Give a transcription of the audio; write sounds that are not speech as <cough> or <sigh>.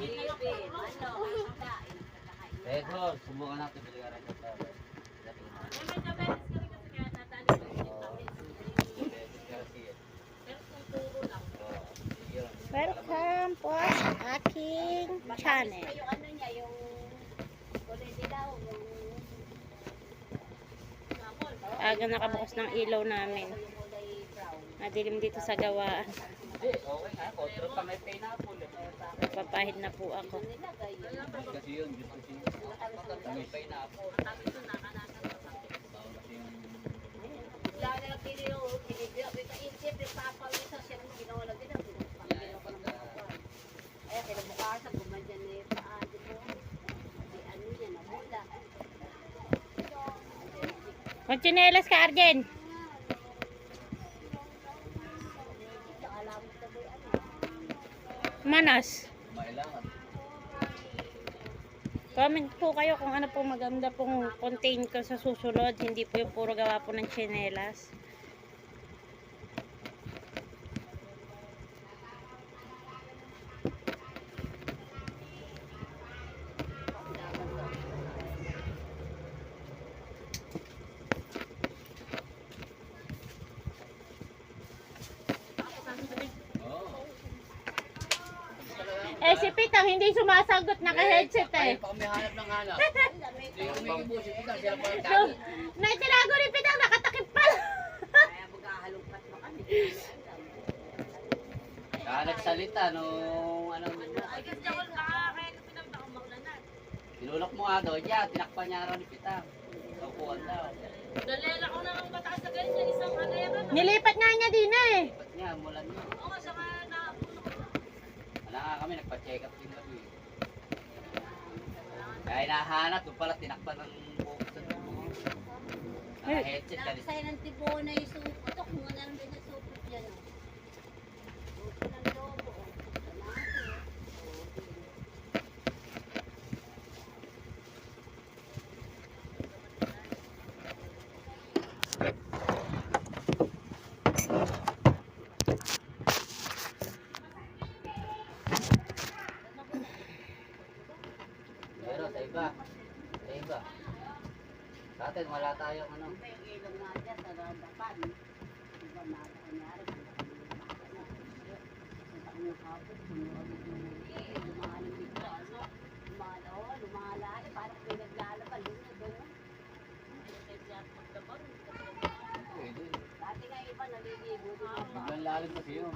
Bro, subukan natin bili ka ito. Welcome po sa aking channel. Yung ano niya, yung kulay dilaw, yung Aga nakabukas ng ilaw namin. Yung. Madilim dito sa gawaan. Nagpapahid na po ako. Nilagay yun. Kasi yun, gusto ko siya. May pineapple. Bawal kasi yung... Lalo na lang kini yung kinibig. Isip, yung papawin sa siya yung ginawa lang din. Panginoon ko ng mga kwan. Ay, kinabukasan, gumadyan na yung paan. Di po. Di ano yan, nabula. Magchinelas ka, Arjen. Ito, alam mo ito ba yung ano? Manas. Comment po kayo kung ano po maganda pong contain ko sa susunod. Hindi po yung puro gawa po ng chinelas. Eh, si Pitang hindi sumasagot. Naka-headset eh. Kaya pa kami hanap ng hanap. <laughs> Hindi si Pitang, pa ang naitinago ni Pitang. Nakatakip pa. Kaya magkahalungkat mo kami. Kaya nagsalita nung ano Ay, kasi ako nakakaya ko pinagbakumakulanan. Tinulak mo nga daw, yeah, tinakpan niya raw ni Pitang. Kaupuan daw. Dalela ko na ang mataas na ganyan, isang alera. Nilipat nga niya din eh. Ba't niya, mulan niya. Oo, nga, saka. Wala nga kami, nagpa-check up din kami. Kaya hinahanap, doon pala tinakpan ng buhok sa dulo. Naka-headset ka Nakasaya ng tibon na yung supot. Kung ano lang din yung supot yan. oh. Supot ng lobo. oh. Kamato. Pero sa iba, sa iba. Sa atin, wala tayong ano. Iba yung ilong nga dyan sa radapan. Iba na ito kunyari. Punta ko ng hapon. Sumunod yung lumahalang dito. Ano? Lumala, oh, lumala. Eh, parang pinaglalaban. Lunod, gano'n. Pwede. Dati nga iba naliligo. Biglang lalim kasi yun.